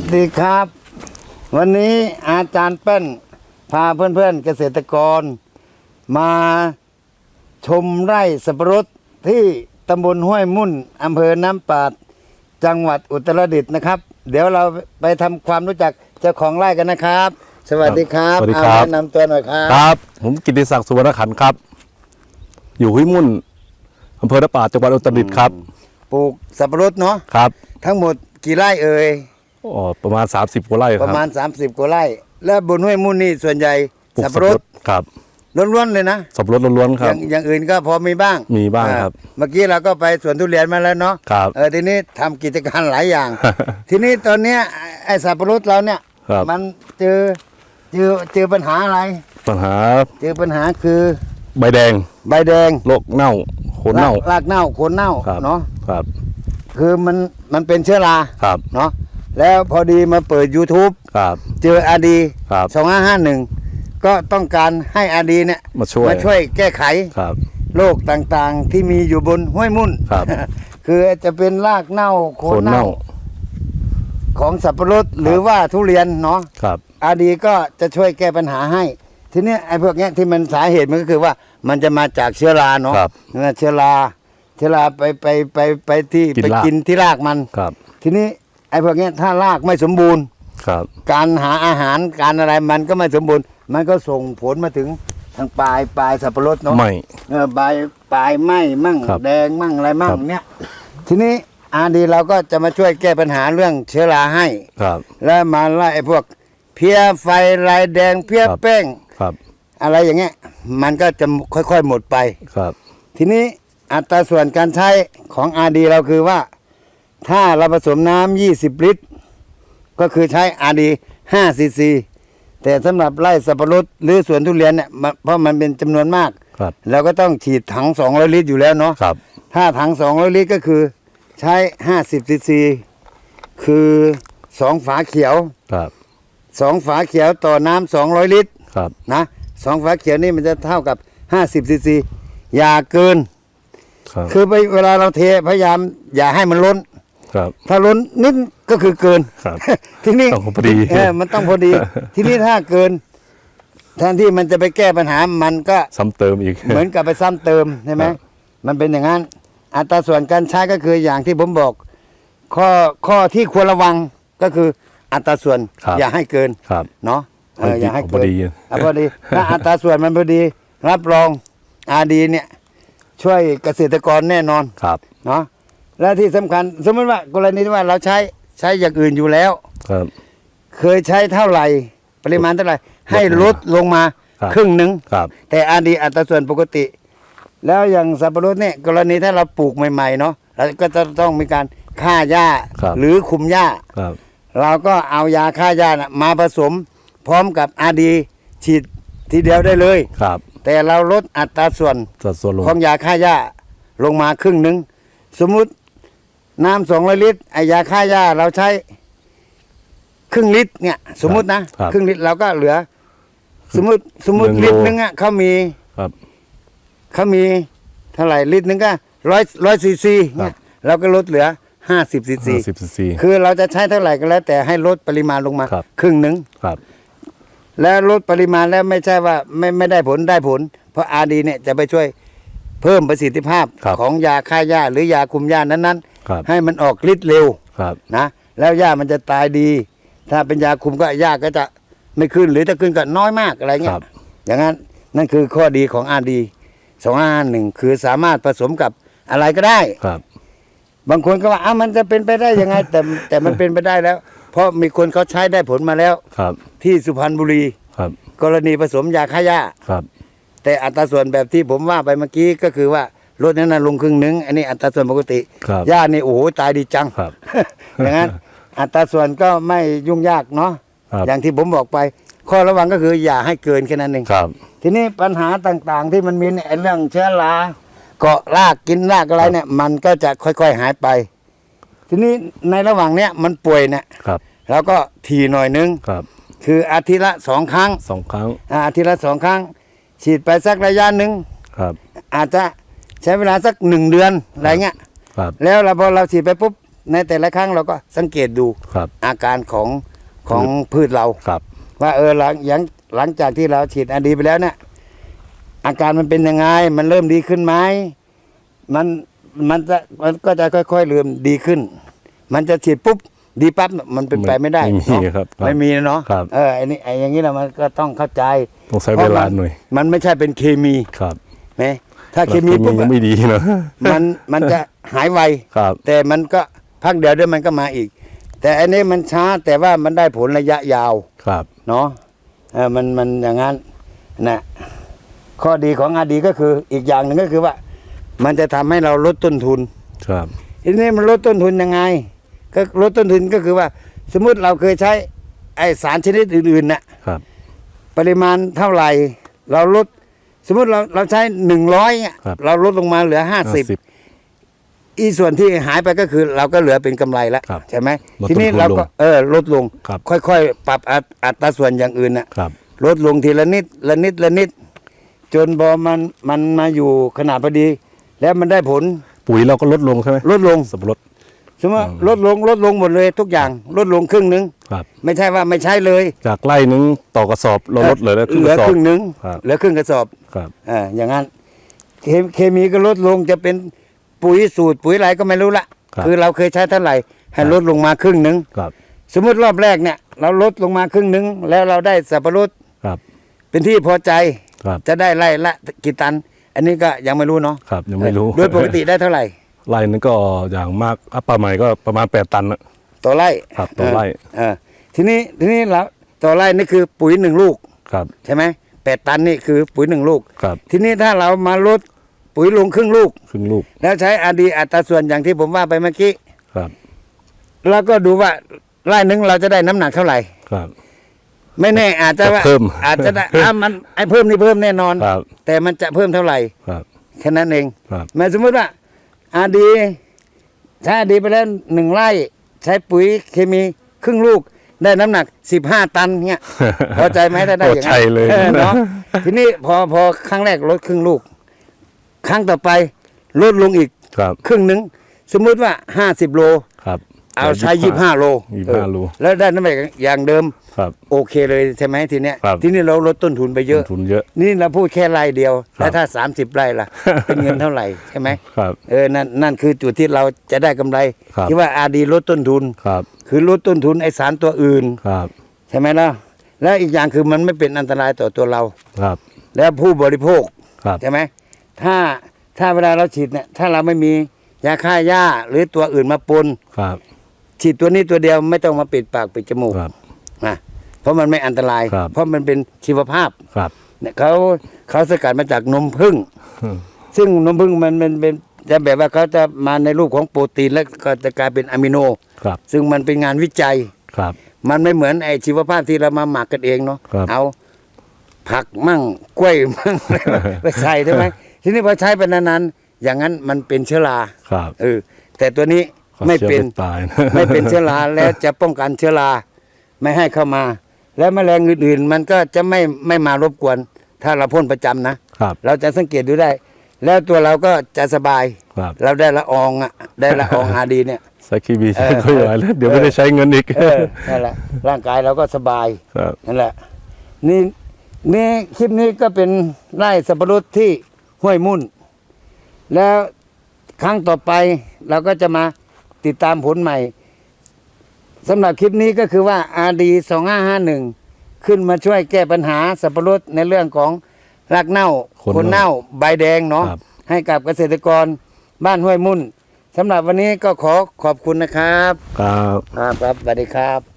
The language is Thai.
สวัสดีครับ วันนี้อาจารย์เป้นพาเพื่อนๆเกษตรกร มาชมไร่สับปะรดที่ตำบลห้วยมุ่นอำเภอน้ำปาด จังหวัดอุตรดิตถ์นะครับ เดี๋ยวเราไปทำความรู้จักเจ้าของไร่กันนะครับ สวัสดีครับสวัสดีครับ เอาแนะนำตัวหน่อยครับ ครับ ผมกิติศักดิ์สุวรรณขันธ์ครับ อยู่ห้วยมุ่นอำเภอระป่าดจังหวัดอุตรดิตถ์ครับ ปลูกสับปะรดเนาะ ครับ ทั้งหมดกี่ไร่เอ่ย อ๋อประมาณ 30กว่าไร่คปรับ ระมาณ 30กว่าไร่ และบนห้วยมุ่นนี่ส่วนใหญ่ปลูกสับสับปะปะรรดดครับล้วนๆเลยนะ สับปะรดล้วนๆคอรับย่างอย่างอื่นก็พอมีบ้างมีบ้างอ่ครับเมื่อกี้เราก็ไปสวนทุเรียนมาแล้วเนาะครับเออทีนี้ทำกิจการหลายอย่าง ทีนี้ตอนเนี้ยไอ้ไอ้สับปะรดเราเนี่ยครับ มันเจอเจอเจอปัญหาอะไร ปัญหาเจอปัญหาคือใบแดงใบแดงโรคเน่าโคนเน่ารากเน่าโคนเน่าครับเนาะครับคือมันมันเป็นเชื้อราครับ เนาะ แล้วพอดีมาเปิด YouTube ครับ เจออาดีครับสองห้าห้าหนึ่งก็ต้องการให้อาดีเนี่ยมาช่วย มาช่วยแก้ไขครับ โรคต่างๆที่มีอยู่บนห้วยมุ่นครับ คือจะเป็นรากเน่าโคโคนนเน่า เน่า ของสับปะรดหรือว่าทุเรียนเนาะ ครับ อาดีก็จะช่วยแก้ปัญหาให้ ทีเนี้ยไอ้พวกเนี้ยที่มันสาเหตุมันก็คือว่า มันจะมาจากเชื้อราเนาะครับนะเชื้อราเชื้อราไปไปไปไปที่กินไปราก กินที่รากมัน ครับ ทีนี้ ไอ้พวกเนี้ยถ้ารากไม่สมบูรณ์ ครับ การหาอาหารการอะไรมันก็ไม่สมบูรณ์ มันก็ส่งผลมาถึงทางปลายปลายสับปะรดเนาะไม่ เออปลายปลายไหมมั่งครับแดงมั่งอะไรมั่งครับ เนี่ยทีนี้อาดีเราก็จะมาช่วยแก้ปัญหาเรื่องเชื้อราให้ ครับ แล้วมาไล่ไอ้พวก เพี้ยไฟลายแดงเพี้ยครับ แป้ง ครับอะไรอย่างเงี้ย มันก็จะค่อยๆหมดไป ครับ ทีนี้อัตราส่วนการใช้ของอาดีเราคือว่า ถ้าเราผสมน้ำ20 ลิตร ก็คือใช้อาดี5ซีซี แต่สำหรับไร่สับปะรดหรือสวนทุเรียนเนี่ยมันเพราะมันเป็นจำนวนมาก ครับเราก็ต้องฉีดถัง 200 ลิตรอยู่แล้วเนาะ ครับ ถ้าถัง 200 ลิตรก็คือใช้ 50ซีซี คือ2ฝาเขียวครับ2ฝาเขียวต่อน้ำ200 ลิตร ครับ นะสองฝาเขียวนี่มันจะเท่ากับ 50ซีซีอย่าเกิน ครับ คือไปเวลาเราเทพยายามอย่าให้มันล้น ครับ ถ้าล้นนิดก็คือเกินครับทีนี้ต้องพอดีเออมันต้องพอดี ทีนี้ถ้าเกินแทนที่มันจะไปแก้ปัญหามันก็ซ้ำเติมอีก เหมือนกับไปซ้ำเติมใช่ไหมครับมันเป็นอย่างนั้น อัตราส่วนการใช้ก็คืออย่างที่ผมบอก ข้อข้อที่ควรระวังก็คืออัตราส่วนครับอย่าให้เกินครับเนาะเอออย่าให้พเกิอนดีอะพอดีถ้าอัตราส่วนมันพอดี รับรองอาดีเนี่ย ช่วยเกษตรกรแน่นอนครับเนาะ และที่สำคัญ สมมติว่ากรณีที่ว่าเราใช้ใช้อย่างอื่นอยู่แล้ว ครับ เคยใช้เท่าไหร่ ปริมาณเท่าไหร่ ให้ลดลงมาครับ ครึ่งหนึ่งครับ แต่อาดีอัตราส่วนปกติ แล้วอย่างสับปะรดเนี่ยกรณีถ้าเราปลูกใหม่ๆเนาะเราก็จะต้องมีการฆ่าหญ้าครับ หรือคุมหญ้า ครับ เราก็เอายาฆ่าหญ้านะมาผสม พร้อมกับอาดีฉีดทีเดียวได้เลย ครับแต่เราลดอัตราส่วน สัดส่วนลง ของยาฆ่าหญ้าลงมาครึ่งหนึ่งสมมุติ น้ำสองร้อยลิตรไอยาฆ่าหญ้าเราใช้ครึ่งลิตรเนี่ย สมมุตินะครับครึ่งลิตรเราก็เหลือ สมมุติสมมุติหนึ่ลิงตโล รนึงอะเขามีครับ เขามีเท่าไหร่ลิตรนึงก็ร้อยร้อยซีซีเนี่ยเราก็ลดเหลือห้าสิบซีซีสิบซีซี คือเราจะใช้เท่าไหร่ก็แล้ว แต่ให้ลดปริมาณลงมาครับ ครึ่งหนึ่ง ครับ แล้วลดปริมาณแล้วไม่ใช่ว่าไม่ไม่ได้ผลได้ผล เพราะอาดีเนี่ยจะไปช่วยเพิ่มประสิทธิภาพครับของยาฆ่าหญ้าหรือยาคุมหญ้านั้นครับๆให้มันออกฤทธิ์เร็วครับ นะแล้วหญ้ามันจะตายดี ถ้าเป็นยาคุมก็หญ้าก็จะไม่ขึ้นหรือถ้าขึ้นก็น้อยมากอะไรเงี้ครัยบ อย่างนั้นนั่นคือข้อดีของอาดีสองห้าหนึ่งคือสามารถผสมกับอะไรก็ได้ ครับ บางคนก็ว่าอ้าวมันจะเป็นไปได้ยังไง แต่แต่มันเป็นไปได้แล้ว เพราะมีคนเขาใช้ได้ผลมาแล้ว ครับที่สุพรรณบุรี ครับกรณีผสมยาฆ่าหญ้า ครับ แต่อัตราส่วนแบบที่ผมว่าไปเมื่อกี้ก็คือว่า ลดนั้นนะลงครึ่งหนึ่งอันนี้อัตราส่วนปกติครับหญ้านี่โอ้โหตายดีจังครับ อย่างนั้น อัตราส่วนก็ไม่ยุ่งยากเนาะครับอย่างที่ผมบอกไป ข้อระวังก็คืออย่าให้เกินแค่นั้นเองครับ ทีนี้ปัญหาต่างๆที่มันมีเนี่ยไอ้เรื่องเชื้อราเกาะรากกินรากอะไรเนี่ย มันก็จะค่อยๆหายไป ทีนี้ในระหว่างเนี้ยมันป่วยเนี่ยครับเราก็ทีหน่อยนึงครับคืออาทิตย์ละสองครั้งสองครั้งอ่าอาทิตย์ละสองครั้ง ฉีดไปสักระยะหนึ่งครับ อาจจะ ใช้เวลาสักหนึ่งเดือนอะไรเงี้ยครับแล้วเราพอเราฉีดไปปุ๊บในแต่ละครั้งเราก็สังเกตดูครับอาการของของพืชเราครับว่าเออหลังหลังหลังจากที่เราฉีดอดีไปแล้วเนี่ยอาการมันเป็นยังไง มันเริ่มดีขึ้นไหมมันมันจะมันก็จะค่อยๆเริ่มดีขึ้น มันจะฉีดปุ๊บดีปั๊บมันเป็นไปไม่ได้ไม่มีเนาะครับครับไม่มีเนาะครับเออไอ้นี่ไอ้อย่างนี้นะมันก็ต้องเข้าใจต้องใช้เวลาหน่อยมันไม่ใช่เป็นเคมีครับไหม ถ้าเคมีปุ๊บก็ไม่ดีนะมันมันจะหายไวครับแต่มันก็พักเดียวเดี๋ยวมันก็มาอีก แต่อันนี้มันช้าแต่ว่ามันได้ผลระยะยาวครับเนาะเออมันมันอย่างนั้นนะข้อดีของอาดีก็คืออีกอย่างหนึ่งก็คือว่า มันจะทำให้เราลดต้นทุนครับทีนี้มันลดต้นทุนยังไง ก็ลดต้นทุนก็คือว่า สมมุติเราเคยใช้ไอสารชนิดอื่นๆน่ะครับ ปริมาณเท่าไหร่ เราลด สมมุติเราเราใช้หนึ่งร้อยครับ เราลดลงมาเหลือห้าสิบอีส่วนที่หายไปก็คือเราก็เหลือเป็นกำไรแล้วครับใช่ไหมลดทีนี้ต้นทุนเราก็ลงเออลดลง ครับ ค่อยๆ ปรับอัตอัตราส่วนอย่างอื่นน่ะครับ ลดลงทีละนิดละนิดละนิด จนพอมันมันมาอยู่ขนาดพอดี แล้วมันได้ผลปุ๋ยเราก็ลดลงใช่ไหมลดลงสับปะรด สมมติว่าอืมลดลงลดลงหมดเลยทุกอย่างลดลงครึ่งหนึงครับ ไม่ใช่ว่าไม่ใช้เลยจากไร่นึงต่อกระสอบเราลดเหลือครึ่งเหกลือระสอบครึ่งหนึงครับ เหลือครึ่งกระสอบครับ อ่าอย่างนั้นเคเคมีก็ลดลงจะเป็นปุ๋ยสูตรปุ๋ยอะไรก็ไม่รู้ละครับอเราเคยใช้เท่าไหร่ให้ครับ ลดลงมาครึ่งหนึง ครับสมมติรอบแรกเนี่ย เราลดลงมาครึ่งหนึง แล้วเราได้สับปะรดครับเป็นที่พอใจครับจะได้ไร่ละกี่ตัน อันนี้ก็ยังไม่รู้เนาะครับยังไม่รู้โดยปกติได้เท่าไหร่ ไร่นึงก็อย่างมากอัปปาใหม่ก็ประมาณแปดตันนะต่อไร่ครับต่อไร่เออทีนี้ทีนี้เราต่อไร่นี่คือปุ๋ยหนึ่งลูกครับ ใช่ไหมแปดตันนี่คือปุ๋ยหนึ่งลูก ครับ ทีนี้ถ้าเรามาลดปุ๋ยลงครึ่งลูก ครึ่งลูก แล้วใช้อาดีอัตราส่วนอย่างที่ผมว่าไปเมื่อกี้ครับ แล้วก็ดูว่าไร่หนึ่งเราจะได้น้ำหนักเท่าไหร่ ครับ ไม่แน่อาจจะว่าจะเพิ่มอาจจะได้อะมันไอ้เพิ่มนี่เพิ่มแน่นอน ครับแต่มันจะเพิ่มเท่าไหร่ครับ แค่นั้นเองครับ หมายสมมติว่า อาดีใช้อาดีไปแล้วหนึ่งไร่ ใช้ปุ๋ยเคมีครึ่งลูกได้น้ำหนักสิบห้าตันเงี้ยพอใจไหมถ้าได้อย่างพอใจเลยออเนาะทีนี้พอพอครั้งแรกลดครึ่งลูก ครั้งต่อไปลดลงอีกครับ ครึ่งหนึ่งสมมุติว่าห้าสิบโล ครับ เอาใช้ยี่ห้าโลยี่เออห้าโลแล้วได้น้ำหนักอย่างเดิมครับโอเคเลยใช่ไหมทีเนี้ยครับทีนี้เราลดต้นทุนไปเยอะทุนเยอะ นี่เราพูดแค่ไร่เดียวครับแล้วถ้าสามสิบไร่ล่ะ เป็นเงินเท่าไหร่ใช่ไหมครับเออนั่นนั่นคือจุดที่เราจะได้กำไรครับที่ว่าอาดีลดต้นทุนครับ คือลดต้นทุนไอสารตัวอื่นครับ ใช่ไหมล่ะแล้วอีกอย่างคือมันไม่เป็นอันตรายต่อตัวเราครับ แล้วผู้บริโภคครับใช่ไหมถ้าถ้าเวลาเราฉีดเนี่ยถ้าเราไม่มียาฆ่าหญ้าหรือตัวอื่นมาปนครับ ฉีดตัวนี้ตัวเดียวไม่ต้องมาปิดปากปิดจมูกครับนะเพราะมันไม่อันตราย ครับ เพราะมันเป็นชีวภาพครับ เนี่ยเขาเขาสกัดมาจากนมผึ้งอืมซึ่งนมผึ้งมันมันเป็นจะแบบว่าเขาจะมาในรูปของโปรตีนแล้วก็จะกลายเป็นอะมิโน ครับซึ่งมันเป็นงานวิจัย ครับ มันไม่เหมือนไอชีวภาพที่เรามาหมักกันเองเนาะ ครับ เอาผักมั่งกล้วยมั่ง ไปใส่ใช่ไหมทีนี้พอใช้ไปนานๆอย่างนั้นมันเป็นเชื้อรา ครับ เออแต่ตัวนี้ขอ ไม่ชื่อเป็นตายนะไม่เป็นเชื้อราแล้วจะป้องกันเชื้อราไม่ให้เข้ามา และแมลงอื่นๆ มันก็จะไม่ไม่มารบกวน ถ้าเราพ่นประจำนะครับ เราจะสังเกตดูได้ แล้วตัวเราก็จะสบาย ครับเราได้ละอองอะได้ละอองอาดีเนี่ยใช้คีบีเอใช้อคุยอะไรแล้วเดี๋ยวไม่ได้ใช้เงินอีกเออนั่นแหละร่างกายเราก็สบายครับนั่นแหละ นี่นี่คลิปนี้ก็เป็นไร่สับปะรดที่ห้วยมุ่น แล้วครั้งต่อไปเราก็จะมา ติดตามผลใหม่สำหรับคลิปนี้ก็คือว่า RD 2551 ขึ้นมาช่วยแก้ปัญหาสับปะรดในเรื่องของรากเน่าคนเน่าใบแดงเนาะครับ ให้กับเกษตรกรบ้านห้วยมุ่นสำหรับวันนี้ก็ขอขอบคุณนะครับ ครับ ครับครับสวัสดีครับ